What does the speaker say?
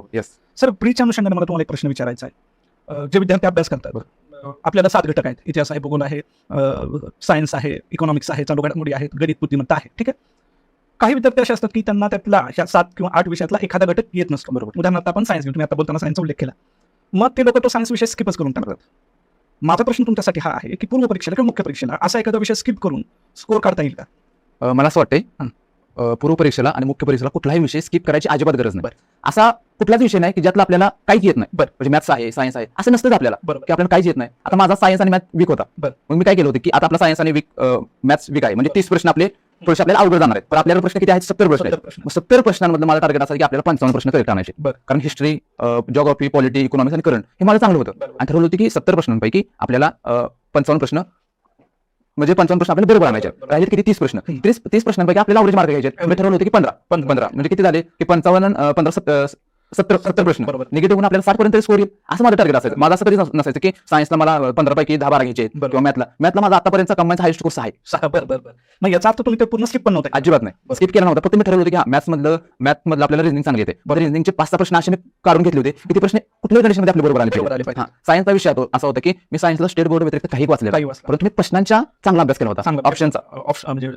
हो yes sir ब्रीच्या अनुषंगाने मला तुम्हाला एक प्रश्न विचारायचा आहे. जे विद्यार्थी अभ्यास करतात आपल्याला सात घटक आहेत. इतिहास आहे भूगोल आहे सायन्स आहे इकॉनॉमिक्स आहे चालू घडामोडी आहेत गणित बुद्धिमत्ता आहे. ठीक आहे? काही विद्यार्थी असे असतात की त्यांना त्यातला ह्या सात किंवा आठ विषयातला एखादा घटक येत नसतो. बरोबर. उदाहरणार्थ आपण सायन्स घेऊ. तुम्ही आता बोलताना सायन्सचा उल्लेख केला. मग ते लोक तो सायन्स विषय स्किपच करून टाकतात. माझा प्रश्न तुमच्यासाठी हा आहे की पूर्व परीक्षेला किंवा मुख्य परीक्षेला असा एखादा विषय स्किप करून स्कोर काढता येईल का? मला असं वाटतंय पूर्व परीक्षेला आणि मुख्य परीक्षेला कुठलाही विषय स्किप करायची अजिबात गरज नाही. बरं. असा कुठलाच विषय नाही की ज्यातला आपल्याला काहीच येत नाही. बरं. म्हणजे मॅथ्स आहे सायन्स आहे असं नसतंच आपल्याला. की आपल्याला काहीच येत नाही. आता माझा सायन्स आणि मॅथ वीक होता. बरं. मग मी काय केलं होतं की आता आपला सायन्स आणि वीक मॅथ्स वीक आहे. म्हणजे तीस प्रश्न आपले थोडेसे आपल्याला अवघड जाणार आहेत. पण आपल्याला प्रश्न किती आहेत? सत्तर प्रश्न आहेत. सत्तर प्रश्न. प्रश्नांमधलं माझा टार्गेट असा की आपल्याला पंचावन्न प्रश्न करेक्ट आणायचे बरं. कारण हिस्ट्री जॉग्राफी पॉलिटी इकॉनॉमिक्स आणि करंट हे मला चांगलं होतं. आणि ठरवलं होतं की सत्तर प्रश्नांपैकी आपल्याला पंचावन्न प्रश्न म्हणजे पंचावन्न प्रश्न आपल्याला बरोबर आणायचे. राहिले किती? तीस प्रश्न. तीस तीस प्रश्नांपैकी आपल्याला अवरेज मार्क घ्यायचे मी ठरवलं होतं की पंधरा. पंधरा. पंधरा. म्हणजे किती झाले? की पंचावन्न पंधरा सत्तर सत्तर प्रश्न. बरोबर. निगेटिव्ह होऊन आपल्याला साठ पर्यंत स्कोर येईल. असं माझं टार्गेट असायचं. माझं असं कधी नस- नसायचं की सायन्सला मला पंधरा पैकी दहा बारा घ्यायचे. किंवा मॅथला मॅथला माझा आतापर्यंत कंबाईनचा हायस्ट कोर्स आहे. सहा बरं बरं बरं. मग याचा अर्थ तुम्ही ते पूर्ण स्किप पण नव्हतं. अजिबात नाही. स्किप केला नव्हता. फक्त मी ठरवलं होतं की मॅथ्स मधलं मॅथ मधलं आपल्याला रिझनिंग चांगली येते. बरं रिझनिंगचे पाच सहा प्रश्न असे मी काढून घेतले होते. की ते प्रश्न? कुठल्याही कंडिशनमध्ये आपल्या बरोबर आले बरोबर आले पाहिजे. सायन्सचा विषय तो. असा होता की मी सायन्सला स्टेट बोर्ड व्यतिरिक्त काही वाचलं परंतु मी प्रश्नांचा चांगला अभ्यास केला होता. ऑप्शनचा ऑप्शन म्हणजे